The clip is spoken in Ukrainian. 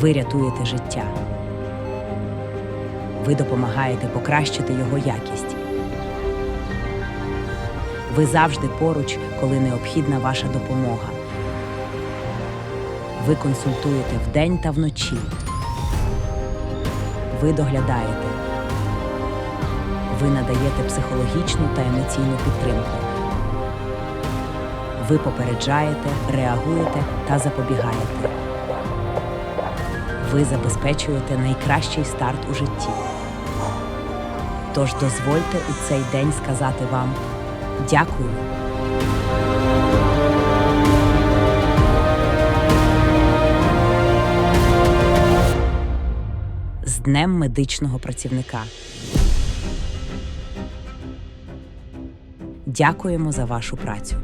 Ви рятуєте життя. Ви допомагаєте покращити його якість. Ви завжди поруч, коли необхідна ваша допомога. Ви консультуєте вдень та вночі. Ви доглядаєте. Ви надаєте психологічну та емоційну підтримку. Ви попереджаєте, реагуєте та запобігаєте. Ви забезпечуєте найкращий старт у житті. Тож дозвольте у цей день сказати вам дякую. З Днем медичного працівника. Дякуємо за вашу працю.